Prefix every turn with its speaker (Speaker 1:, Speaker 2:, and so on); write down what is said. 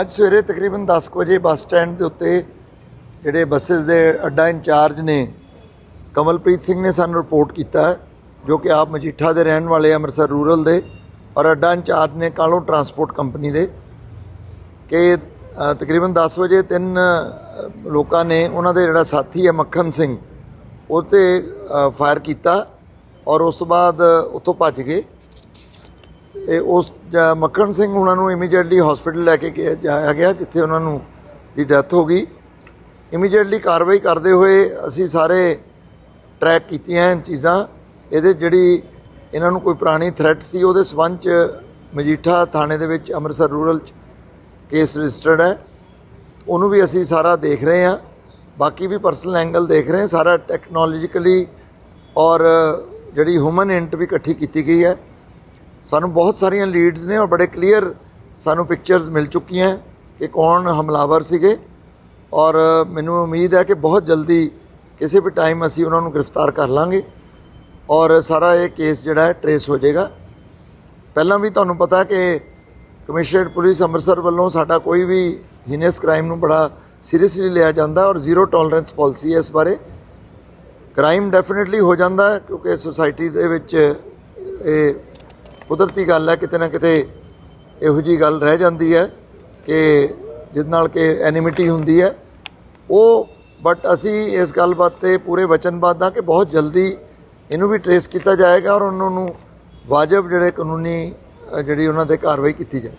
Speaker 1: ਅੱਜ ਸਵੇਰੇ ਤਕਰੀਬਨ 10 ਕੁ ਵਜੇ ਬੱਸ ਸਟੈਂਡ ਦੇ ਉੱਤੇ ਜਿਹੜੇ ਬੱਸਸ ਦੇ ਅੱਡਾ ਇੰਚਾਰਜ ਨੇ ਕਮਲਪ੍ਰੀਤ ਸਿੰਘ ਨੇ ਸਾਨੂੰ ਰਿਪੋਰਟ ਕੀਤਾ, ਜੋ ਕਿ ਆਪ ਮਜੀਠਾ ਦੇ ਰਹਿਣ ਵਾਲੇ ਅੰਮ੍ਰਿਤਸਰ ਰੂਰਲ ਦੇ ਔਰ ਅੱਡਾ ਇੰਚਾਰਜ ਨੇ ਕਾਲੋ ਟਰਾਂਸਪੋਰਟ ਕੰਪਨੀ ਦੇ ਕਿ ਤਕਰੀਬਨ 10 ਵਜੇ ਤਿੰਨ ਲੋਕਾਂ ਨੇ ਉਹਨਾਂ ਦੇ ਜਿਹੜਾ ਸਾਥੀ ਹੈ ਮੱਖਣ ਸਿੰਘ, ਉਹ ਤੇ ਫਾਇਰ ਕੀਤਾ ਔਰ ਉਸ ਤੋਂ ਬਾਅਦ ਉੱਥੋਂ ਭੱਜ ਗਏ। ਇਹ ਉਸ ਮੱਖਣ ਸਿੰਘ ਉਹਨਾਂ ਨੂੰ ਇਮੀਡੀਏਟਲੀ ਹਸਪੀਟਲ ਲੈ ਕੇ ਗਿਆ- ਜਾਇਆ ਗਿਆ, ਜਿੱਥੇ ਉਹਨਾਂ ਨੂੰ ਦੀ ਡੈਥ ਹੋ ਗਈ। ਇਮੀਡੀਏਟਲੀ ਕਾਰਵਾਈ ਕਰਦੇ ਹੋਏ ਅਸੀਂ ਸਾਰੇ ਟਰੈਕ ਕੀਤੀਆਂ ਚੀਜ਼ਾਂ। ਇਹਦੇ ਜਿਹੜੀ ਇਹਨਾਂ ਨੂੰ ਕੋਈ ਪੁਰਾਣੀ ਥ੍ਰੈਟ ਸੀ, ਉਹਦੇ ਸਬੰਧ ਚ ਮਜੀਠਾ ਥਾਣੇ ਦੇ ਵਿੱਚ ਅੰਮ੍ਰਿਤਸਰ ਰੂਰਲ ਚ ਕੇਸ ਰਜਿਸਟਰਡ ਹੈ। ਉਹਨੂੰ ਵੀ ਅਸੀਂ ਸਾਰਾ ਦੇਖ ਰਹੇ ਹਾਂ। ਬਾਕੀ ਵੀ ਪਰਸਨਲ ਐਂਗਲ ਦੇਖ ਰਹੇ ਹਾਂ। ਸਾਰਾ ਟੈਕਨੋਲੋਜੀਕਲੀ ਔਰ ਜਿਹੜੀ ਹਿਊਮਨ ਇੰਟ ਵੀ ਇਕੱਠੀ ਕੀਤੀ ਗਈ ਹੈ। ਸਾਨੂੰ ਬਹੁਤ ਸਾਰੀਆਂ ਲੀਡਸ ਨੇ ਔਰ ਬੜੇ ਕਲੀਅਰ ਸਾਨੂੰ ਪਿਕਚਰਸ ਮਿਲ ਚੁੱਕੀਆਂ ਕਿ ਕੌਣ ਹਮਲਾਵਰ ਸੀਗੇ। ਔਰ ਮੈਨੂੰ ਉਮੀਦ ਹੈ ਕਿ ਬਹੁਤ ਜਲਦੀ ਕਿਸੇ ਵੀ ਟਾਈਮ ਅਸੀਂ ਉਹਨਾਂ ਨੂੰ ਗ੍ਰਿਫਤਾਰ ਕਰ ਲਾਂਗੇ। ਔਰ ਸਾਰਾ ਇਹ ਕੇਸ ਜਿਹੜਾ ਹੈ ਟਰੇਸ ਹੋ ਜਾਏਗਾ। ਪਹਿਲਾਂ ਵੀ ਤੁਹਾਨੂੰ ਪਤਾ ਕਿ ਕਮਿਸ਼ਨਰ ਪੁਲਿਸ ਅੰਮ੍ਰਿਤਸਰ ਵੱਲੋਂ ਸਾਡਾ ਕੋਈ ਵੀ ਹੀਨਸ ਕ੍ਰਾਈਮ ਨੂੰ ਬੜਾ ਸੀਰੀਅਸਲੀ ਲਿਆ ਜਾਂਦਾ ਔਰ ਜ਼ੀਰੋ ਟੋਲਰੈਂਸ ਪਾਲਿਸੀ ਹੈ ਇਸ ਬਾਰੇ। ਕ੍ਰਾਈਮ ਡੈਫੀਨਿਟਲੀ ਹੋ ਜਾਂਦਾ ਕਿਉਂਕਿ ਸੋਸਾਇਟੀ ਦੇ ਵਿੱਚ ਇਹ ਕੁਦਰਤੀ ਗੱਲ ਹੈ, ਕਿਤੇ ਨਾ ਕਿਤੇ ਇਹੋ ਜੀ ਗੱਲ ਰਹਿ ਜਾਂਦੀ ਹੈ ਕਿ ਜਿਸ ਨਾਲ ਕਿ ਐਨਿਮਿਟੀ ਹੁੰਦੀ ਹੈ। ਉਹ ਬਟ ਅਸੀਂ ਇਸ ਗੱਲਬਾਤ ਤੇ ਪੂਰੇ ਵਚਨਬੱਧ ਹਾਂ ਕਿ ਬਹੁਤ ਜਲਦੀ ਇਹਨੂੰ ਵੀ ਟਰੇਸ ਕੀਤਾ ਜਾਏਗਾ ਔਰ ਉਹਨਾਂ ਨੂੰ ਵਾਜਬ ਜਿਹੜੇ ਕਾਨੂੰਨੀ ਜਿਹੜੀ ਉਹਨਾਂ ਤੇ ਕਾਰਵਾਈ ਕੀਤੀ ਜਾਏ।